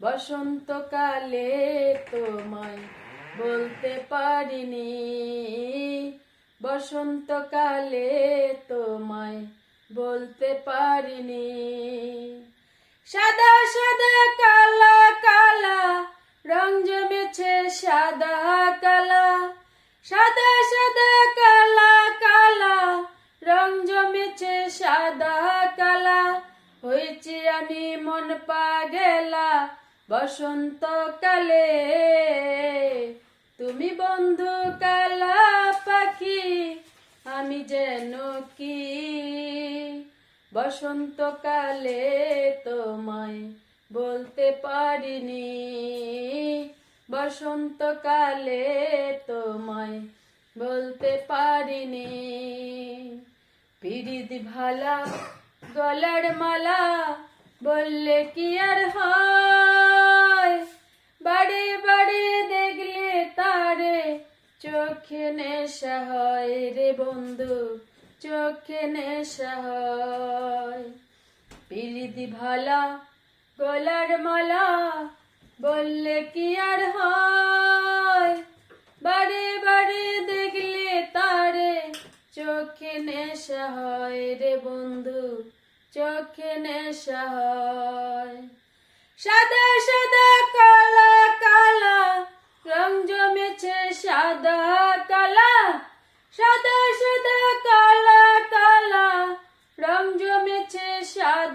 বসন্তকালে তোমায় বলতে পারিনি। বসন্তকালে তোমায় বলতে পারিনি। সাদা সাদা, কালা কালা, রং জমেছে সাদা, কালা। সাদা সাদা, কালা কালা, রং জমেছে সাদা, কালা। হয়েছি আমি মন পাগেলা বসন্তকালে তুমি বন্ধু কালা পাখি, আমি যেন কি? বসন্তকালে তোমায় বলতে পারিনি। বসন্তকালে তোমায় বলতে পারিনি। পিরিত ভালা, গলার মালা, বললে কি আর হয়? চোখে নেশা হয় রে বন্ধু, চোখে নেশা হয়। পিরিতি ভালা, গলার মালা, বললে কি আর হয়? বাড়ি বাড়ি দেখলে তারে চোখে নেশা হয় রে বন্ধু, চোখে নেশা হয়। সাদা সাদা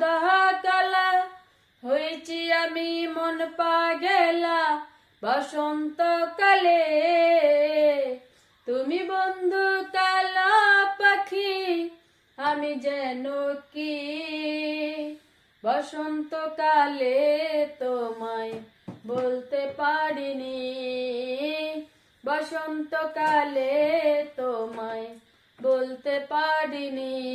কালা হয়েছি আমি মন পাগেলা, বসন্তকালে। তুমি বন্ধু কালা পাখি, আমি যেন কি? বসন্তকালে তোমায় বলতে পারিনি। বসন্তকালে তোমায় বলতে পারিনি।